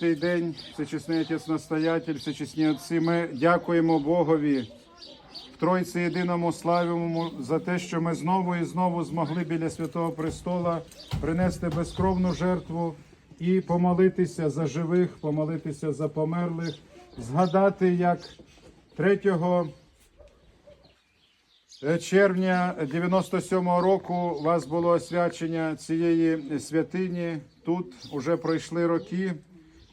Цей день, всечесний отець настоятель, всечесні отці, ми дякуємо Богові в Тройці єдиному славимо за те, що ми знову і знову змогли біля Святого Престола принести безкровну жертву і помолитися за живих, помолитися за померлих, згадати, як 3 червня 97-го року у вас було освячення цієї святині. Тут вже пройшли роки.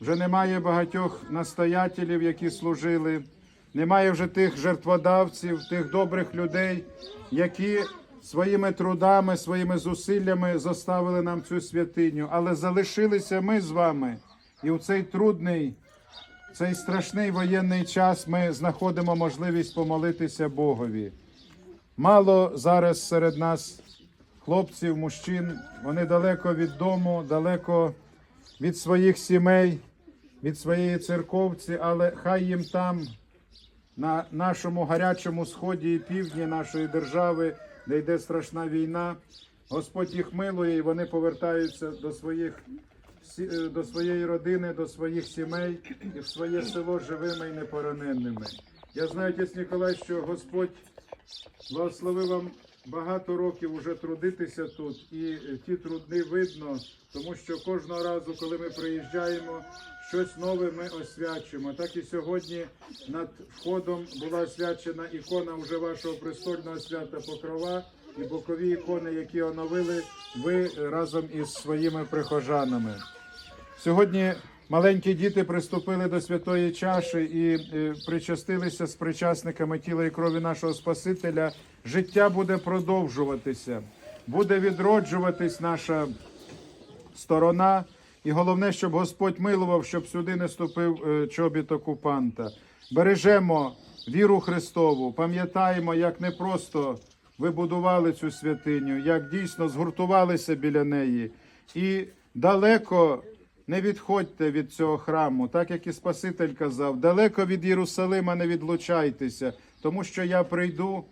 Вже немає багатьох настоятелів, які служили. Немає вже тих жертводавців, тих добрих людей, які своїми трудами, своїми зусиллями заставили нам цю святиню. Але залишилися ми з вами. І у цей трудний, цей страшний воєнний час ми знаходимо можливість помолитися Богові. Мало зараз серед нас хлопців, мужчин. Вони далеко від дому, далеко від своїх сімей, від своєї церковці, але хай їм там, на нашому гарячому сході і півдні нашої держави, де йде страшна війна, Господь їх милує, і вони повертаються до своїх е, до своєї родини, до своїх сімей і в своє село живими і непораненими. Я знаю, отець Ніколай, що Господь Благослови вам багато років уже трудитися тут, і ті трудни видно, тому що кожного разу, коли ми приїжджаємо, щось нове ми освячуємо. Так і сьогодні над входом була освячена ікона уже вашого престольного свята Покрова і бокові ікони, які оновили ви разом із своїми прихожанами. Сьогодні маленькі діти приступили до святої чаші і е, причастилися з причасниками тіла і крові нашого Спасителя. Життя буде продовжуватися, буде відроджуватись наша сторона. І головне, щоб Господь милував, щоб сюди не ступив е, чобіт окупанта. Бережемо віру Христову, пам'ятаємо, як не просто ви будували цю святиню, як дійсно згуртувалися біля неї. І далеко не відходьте від цього храму, так як і Спаситель казав, далеко від Єрусалима не відлучайтеся, тому що я прийду.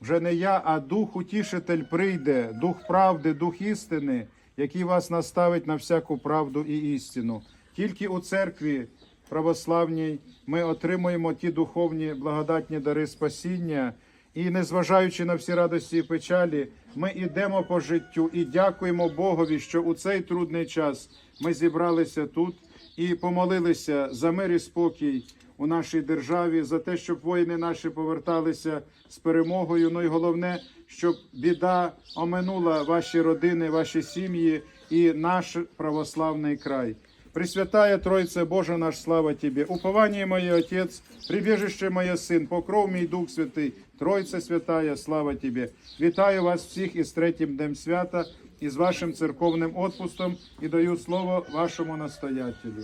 Вже не я, а Дух Утішитель прийде, Дух правди, Дух істини, який вас наставить на всяку правду і істину. Тільки у церкві православній ми отримуємо ті духовні благодатні дари спасіння. І незважаючи на всі радості і печалі, ми йдемо по життю і дякуємо Богові, що у цей трудний час ми зібралися тут і помолилися за мир і спокій у нашій державі, за те, щоб воїни наші поверталися з перемогою. Ну і головне, щоб біда оминула ваші родини, ваші сім'ї і наш православний край. Пресвятая Тройце Божа наш, слава Тебе, упование моє Отець, прибіжище моє Син, покров мій Дух Святий, Тройце Святая, слава Тебе. Вітаю вас всіх із третім днем свята і з вашим церковним отпустом і даю слово вашому настоятелю.